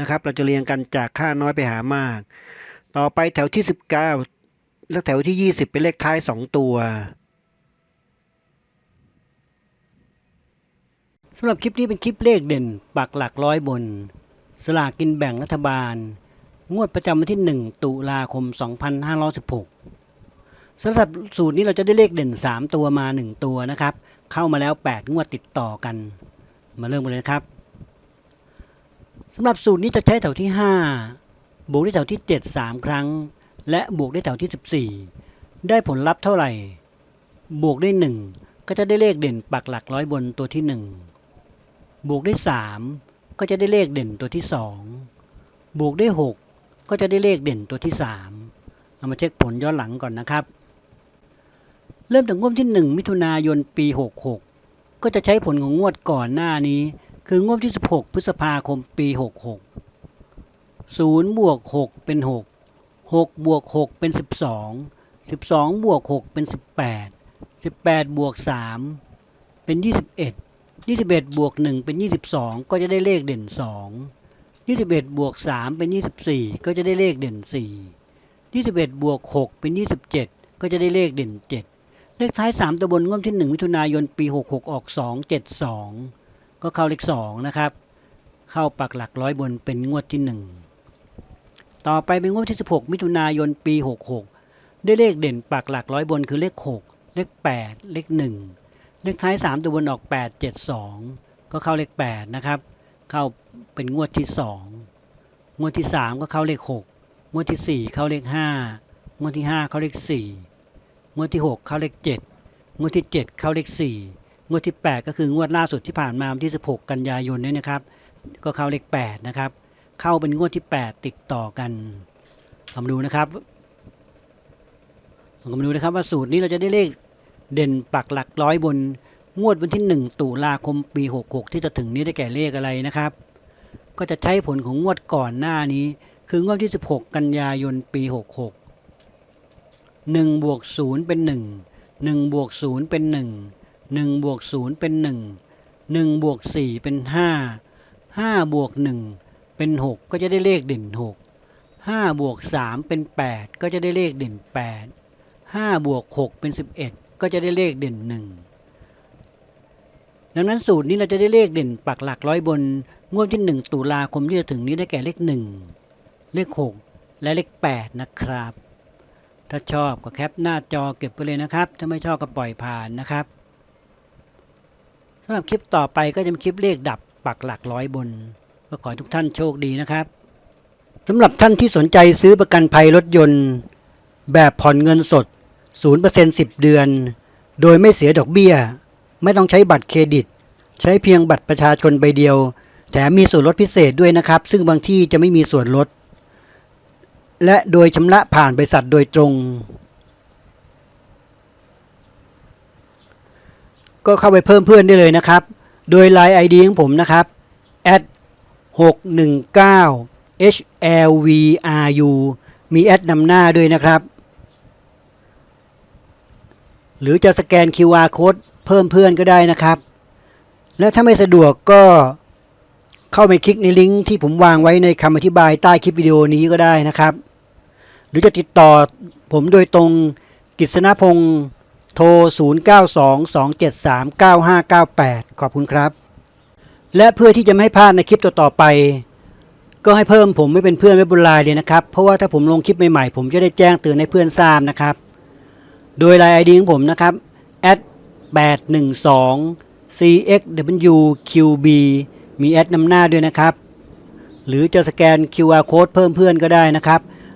นะครับ เราจะเรียงกันจากค่าน้อยไปหามาก ต่อไปแถวที่ 19 และแถวที่ 20 เป็นเลขท้าย 2 ตัวสำหรับคลิปนี้เป็นคลิปเลขเด่น ปักหลักร้อยบน สลากกินแบ่งรัฐบาล งวดประจำวันที่ 1 ตุลาคม 2516สำหรับสูตรนี้เราจะได้เลขเด่น 3 ตัวมา 1 ตัวนะครับ เข้ามาแล้ว 8 งวดติดต่อกัน มาเริ่มกันเลยครับ สำหรับสูตรนี้จะใช้แถวที่ 5 บวกด้วยแถวที่ 7 3 ครั้ง และบวกด้วยแถวที่ 14 ได้ผลลัพธ์เท่าไหร่ บวกด้วย 1 ก็จะได้เลขเด่นปักหลักร้อยบนตัวที่ 1 บวกด้วย 3 ก็จะได้เลขเด่นตัวที่ 2 บวกด้วย 6 ก็จะได้เลขเด่นตัวที่ 3 เอามาเช็คผลย้อนหลังก่อนนะครับ เริ่มจากงวดที่ 1 มิถุนายนปี 66 ก็จะใช้ผลของงวดก่อนหน้านี้ คืองวดที่ 16 พฤษภาคมปี 66 0บวก6เป็น 6 6บวก6เป็น 12 12บวก6เป็น 18 18บวก3เป็น 21 21บวก1เป็น 22 ก็จะได้เลขเด่น 2 21บวก3เป็น 24 ก็จะได้เลขเด่น 4 21บวก6เป็น 27 ก็จะได้เลขเด่น 7 เลขท้าย 3ตัวบนงวดที่ 1 มิถุนายน ปี 66 ออก 2 7 2 ก็เข้าเลข2นะครับ เข้าปักหลักร้อยบนเป็นงวดที่1ต่อไปเป็นงวดที่ 16 มิถุนายนปี 66 ได้เลขเด่นปักหลักร้อยบนคือเลข 6 เลข 8 เลข 1 เลขท้าย 3 ตัวบนออก 8 7 2 ก็เข้าเลข 8 นะครับ เข้าเป็นงวดที่ 2 งวดที่ 3 ก็เข้าเลข 6 งวดที่ 4 เข้าเลข 5 งวดที่ 5 เข้าเลข 4 งวดที่ 6 เข้าเลข 7 งวดที่ 7 เข้าเลข 4 งวดที่ 8 ก็คืองวดล่าสุดที่ผ่านมาวันที่ 16 กันยายนนี่ยนะครับ ก็เข้าเลข8นะครับ เข้าเป็นงวดที่ 8 ติดต่อกันลองมาดูนะครับลองมาดูนะครับว่าสูตรนี้เราจะได้เลขเด่นปักหลักร้อยบนงวดวันที่ 1 ตุลาคมปี 66 ที่จะถึงนี้ได้แก่เลขอะไรนะครับ ก็จะใช้ผลของงวดก่อนหน้านี้ คืองวดที่ 16 กันยายนปี 66 1บวก0เป็น 1 1บวก0เป็น 1 1บวก0เป็น 1 1บวก4เป็น 5 5บวก1เป็น 6 ก็จะได้เลขเด่น 6 5บวก3เป็น 8 ก็จะได้เลขเด่น 8 5บวก6เป็น 11 ก็จะได้เลขเด่น 1 ดังนั้นสูตรนี้เราจะได้เลขเด่นปักหลักร้อยบน งวดที่ 1 ตุลาคมที่จะถึงนี้ได้แก่เลข 1 เลข 6 และเลข 8 นะครับ ถ้าชอบก็แคปหน้าจอเก็บไปเลยนะครับ ถ้าไม่ชอบก็ปล่อยผ่านนะครับ สำหรับคลิปต่อไปก็จะเป็นคลิปเลขดับปักหลักร้อยบน ก็ขอให้ทุกท่านโชคดีนะครับสำหรับท่านที่สนใจซื้อประกันภัยรถยนต์ แบบผ่อนเงินสด 0% 10 เดือน โดยไม่เสียดอกเบี้ย ไม่ต้องใช้บัตรเครดิต ใช้เพียงบัตรประชาชนใบเดียว แถมมีส่วนลดพิเศษด้วยนะครับ ซึ่งบางที่จะไม่มีส่วนลด และโดยชำระผ่านบริษัทโดยตรง ก็เข้าไปเพิ่มเพื่อนได้เลยนะครับ โดย Line ID ของผมนะครับ at 619 HLVRU มีแอดนำหน้าด้วยนะครับ หรือจะสแกน QR code เพิ่มเพื่อนก็ได้นะครับ และถ้าไม่สะดวกก็เข้าไปคลิกในลิงก์ที่ผมวางไว้ในคำอธิบายใต้คลิปวิดีโอนี้ก็ได้นะครับ หรือจะติดต่อผมโดยตรงกฤษณพงศ์ โทร 0922739598 ขอบคุณครับ และเพื่อที่จะไม่ให้พลาดในคลิปต่อๆไป ก็ให้เพิ่มผมไม่เป็นเพื่อนไว้บนไลน์เลยนะครับ เพราะว่าถ้าผมลงคลิปใหม่ๆ ผมจะได้แจ้งเตือนให้เพื่อนทราบนะครับ โดยไลน์ ID ของผมนะครับ 812 cxwqb มีแอดนำหน้าด้วยนะครับ หรือจะสแกน QR code เพิ่มเพื่อนก็ได้นะครับ